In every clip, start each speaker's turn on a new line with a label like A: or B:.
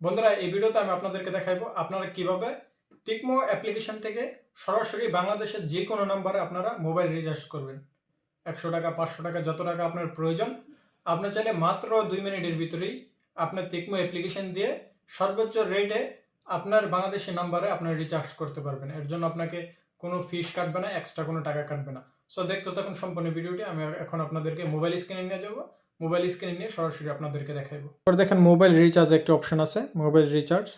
A: বন্ধুরা, এই ভিডিওতে আমি আপনাদেরকে দেখাবো আপনারা কীভাবে টিকমো অ্যাপ্লিকেশন থেকে সরাসরি বাংলাদেশের যে কোনো নাম্বারে আপনারা মোবাইল রিচার্জ করবেন। একশো টাকা, পাঁচশো টাকা, যত টাকা আপনার প্রয়োজন। আপনি চাইলে মাত্র দুই মিনিটের ভিতরেই আপনার টিকমো অ্যাপ্লিকেশন দিয়ে সর্বোচ্চ রেটে আপনার বাংলাদেশি নাম্বারে আপনার রিচার্জ করতে পারবেন। এর জন্য আপনাকে কোনো ফিস কাটবে না এক্সট্রা কোনো টাকা কাটবে না। সো দেখতে থাকুন সম্পূর্ণ ভিডিওটি। আমি এখন আপনাদেরকে মোবাইল স্ক্রিনে নিয়ে যাব। মোবাইল স্ক্রিনে নিয়ে সরাসরি আপনাদেরকে দেখাবো এবার দেখেন মোবাইল রিচার্জ একটা অপশন আছে, মোবাইল রিচার্জ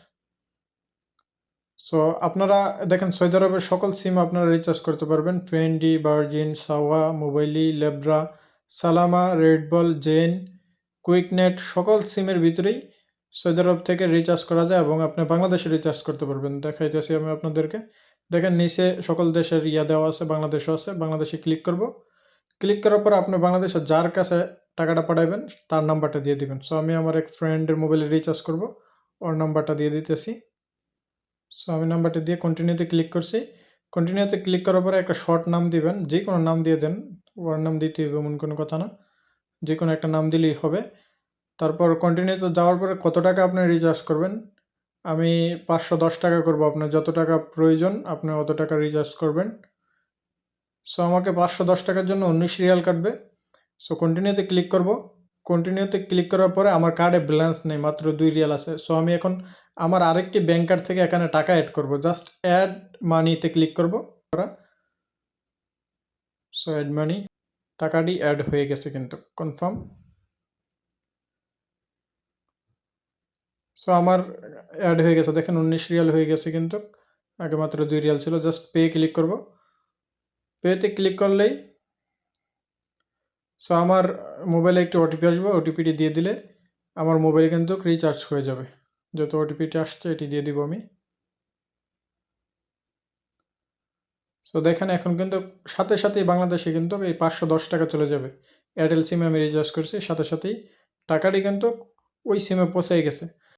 A: সো আপনারা দেখেন সৌদি আরবের সকল সিম আপনারা রিচার্জ করতে পারবেন। Twenty Virgin Sawa Mobily Lebara Salama Red Bull Zain Quicknet সকল সিমের ভিতরেই সৌদি আরব থেকে রিচার্জ করা যায় এবং আপনি বাংলাদেশে রিচার্জ করতে পারবেন। দেখাইতেছি আমি আপনাদেরকে। দেখেন নিচে সকল দেশের ইয়া দেওয়া আছে, বাংলাদেশও আছে। বাংলাদেশে ক্লিক করব। ক্লিক করার পর আপনি বাংলাদেশে যার কাছে টাকাটা পাঠাবেন, তার নাম্বারটা দিয়ে দিবেন। সো আমি আমার এক ফ্রেন্ডের মোবাইলে রিচার্জ করব, ওর নাম্বারটা দিয়ে দিতেছি। সো আমি নাম্বারটা দিয়ে কন্টিনিউতে ক্লিক করছি। কন্টিনিউতে ক্লিক করার পরে একটা শর্ট নাম দিবেন, যে কোনো নাম দিয়ে দেন। ওর নাম দিতে হবে, এমন কোনো কথা না। যে কোনো একটা নাম দিলেই হবে। তারপর কন্টিনিউতে যাওয়ার পরে কত টাকা আপনি রিচার্জ করবেন? আমি পাঁচশো দশ টাকা করব। আপনার যত টাকা প্রয়োজন, আপনি অত টাকা রিচার্জ করবেন। সো আমাকে পাঁচশো দশ টাকার জন্য উনিশ রিয়াল কাটবে। সো কন্টিনিউতে ক্লিক করব। কন্টিনিউতে ক্লিক করার পরে আমার কার্ডে ব্যালেন্স নেই, মাত্র দুই রিয়াল আছে। সো আমি এখন আমার আরেকটি ব্যাংক কার্ড থেকে এখানে টাকা অ্যাড করব। জাস্ট অ্যাড মানিতে ক্লিক করব। সো অ্যাড মানি টাকাটি অ্যাড হয়ে গেছে কিন্তু কনফার্ম সো আমার অ্যাড হয়ে গেছে। দেখেন, উনিশ রিয়াল হয়ে গেছে কিন্তু। আগে মাত্র দুই রিয়াল ছিল। জাস্ট পে ক্লিক করব। পেতে ক্লিক করলেই সো আমার মোবাইলে একটি ওটিপি আসবে। ওটিপিটি দিয়ে দিলে আমার মোবাইল কিন্তু রিচার্জ হয়ে যাবে। যত ওটিপিটি আসছে, এটি দিয়ে দিব আমি। সো দেখেন এখন কিন্তু সাথে সাথেই বাংলাদেশে কিন্তু এই পাঁচশো দশ টাকা চলে যাবে। এয়ারটেল সিমে আমি রিচার্জ করছি। সাথে সাথেই টাকাটি কিন্তু ওই সিমে পৌঁছে গেছে।